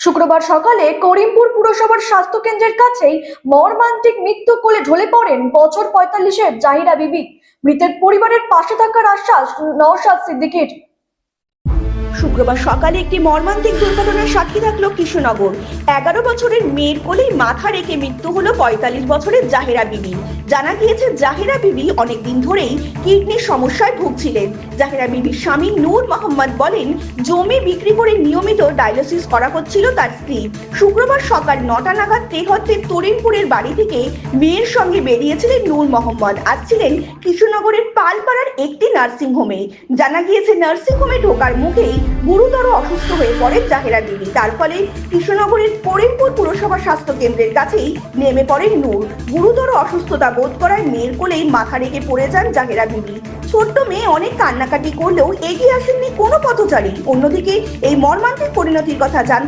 শুক্রবার সকালে করিমপুর পুরসভার স্বাস্থ্য কেন্দ্রের কাছেই মর্মান্তিক মৃত্যু কোলে ঢলে পড়েন বছর পঁয়তাল্লিশের জাহিরা বিবি। মৃতের পরিবারের পাশে থাকার আশ্বাস নওশাদ সিদ্দিকীর। শুক্রবার সকালে একটি মর্মান্তিক দুর্ঘটনার সাক্ষী থাকল কৃষ্ণনগর। এগারো বছরের মেয়ের কোলেই মাথা রেখে মৃত্যু হলো পঁয়তাল্লিশ বছরের জাহেরা বিবি। জানা গিয়েছে, জাহেরা বিবি অনেকদিন ধরেই কিডনির সমস্যায় ভুগছিলেন। জাহেরা বিবির স্বামী নূর মোহাম্মদ বলেন, জমি বিক্রি করে নিয়মিত ডায়ালিসিস করা হচ্ছিল তার স্ত্রী। শুক্রবার সকাল নটা নাগাদ তেহত্তের তরিনপুরের বাড়ি থেকে মেয়ের সঙ্গে বেরিয়েছিলেন নূর মোহাম্মদ। আসছিলেন কৃষ্ণনগরের পালপাড়ার একটি নার্সিংহোমে। জানা গিয়েছে, নার্সিংহোমে ঢোকার মুখেই গুরুতর অসুস্থ হয়ে পড়েন জাহেরা বিবি তার ফলে কৃষ্ণনগরের করিমপুর পুরসভা স্বাস্থ্য কেন্দ্রের কাছেই নেমে পড়েন নূর। গুরুতর অসুস্থতা বোধ করায় মেয়ের কোলেই মাথা রেখে পড়ে যান জাহেরা বিবি ছোট্ট মেয়ে অনেক কান্নাকাটি করলেও এগিয়ে আসেননি কোনো পথচারী। অন্যদিকে এই মর্মান্তিক পরিণতির কথা জানতে